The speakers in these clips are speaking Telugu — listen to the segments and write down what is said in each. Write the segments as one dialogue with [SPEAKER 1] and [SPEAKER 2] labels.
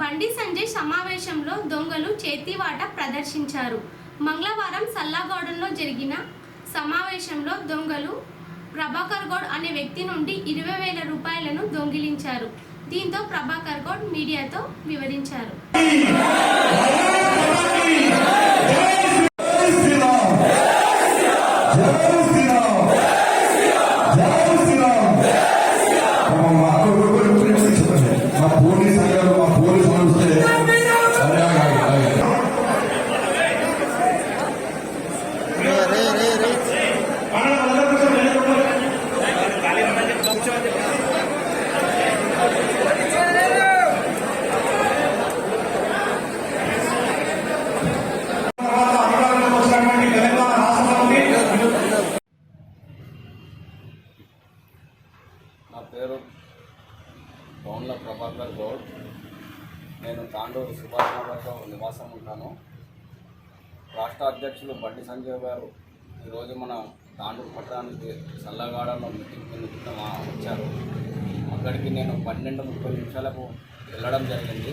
[SPEAKER 1] బండి సంజయ్ సమావేశంలో దొంగలు చేతివాట ప్రదర్శించారు. మంగళవారం సల్లాగౌడంలో జరిగిన సమావేశంలో దొంగలు ప్రభాకర్ గౌడ్ అనే వ్యక్తి నుండి ఇరవై వేల రూపాయలను దొంగిలించారు. దీంతో ప్రభాకర్ గౌడ్ మీడియాతో వివరించారు.
[SPEAKER 2] మాకు
[SPEAKER 3] నా పేరు టౌన్ల ప్రభాకర్ గౌడ్. నేను తాండూరు సుభాష్ నగర్లో నివాసం ఉంటాను. రాష్ట్ర అధ్యక్షులు బండి సంజయ్ గారు ఈరోజు మన తాండూరు పట్టణానికి చల్లగాడలో మీటింగ్ వచ్చారు. అక్కడికి నేను పన్నెండు ముప్పై నిమిషాలకు వెళ్ళడం జరిగింది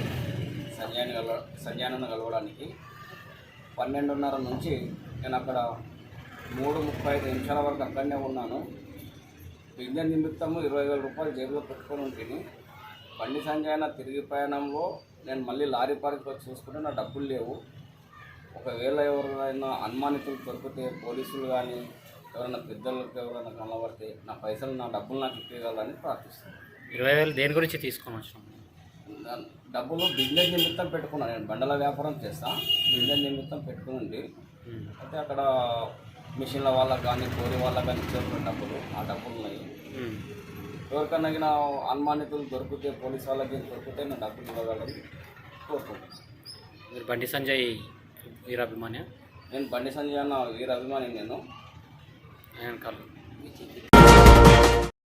[SPEAKER 3] సంజయాన్ని కలవ సంజయాన్ని కలవడానికి. పన్నెండున్నర నుంచి నేను అక్కడ మూడు ముప్పై ఐదు నిమిషాల వరకు అక్కడనే ఉన్నాను. విజ్ఞాన నిమిత్తము ఇరవై వేల రూపాయలు జేబులో పెట్టుకొని ఉంటుంది బండి సంజయన తిరిగి ప్రయాణంలో నేను మళ్ళీ లారీ పార్క్ వచ్చి చూసుకుంటే నా డబ్బులు లేవు. ఒకవేళ ఎవరైనా అనుమానితులు దొరికితే పోలీసులు కానీ ఎవరైనా పెద్దలకు ఎవరైనా కనబడితే నా పైసలు నా డబ్బులు నాకు ఇప్పగలరని ప్రార్థిస్తున్నాను.
[SPEAKER 4] ఇరవై వేలు దేని గురించి తీసుకొని వచ్చినాం
[SPEAKER 3] డబ్బులు బిజినెస్ నిమిత్తం పెట్టుకున్నాను నేను బండల వ్యాపారం చేస్తా. బిజినెస్ నిమిత్తం పెట్టుకుని అయితే అక్కడ మిషన్ల వాళ్ళకి కానీ కోరి వాళ్ళకి కానీ డబ్బులు ఆ డబ్బులు ఉన్నాయి. ఎవరికన్నా అనుమానితులు దొరికితే పోలీస్ వాళ్ళకి దొరికితే నేను డబ్బులు ఇవ్వగలని. కోరుకుంటున్నాను
[SPEAKER 4] మీరు బండి సంజయ్ వీరాభిమాన్య
[SPEAKER 3] నేను బండి సంజయ్ అన్న వీర అభిమాని నేను.
[SPEAKER 4] ఆయన కాదు.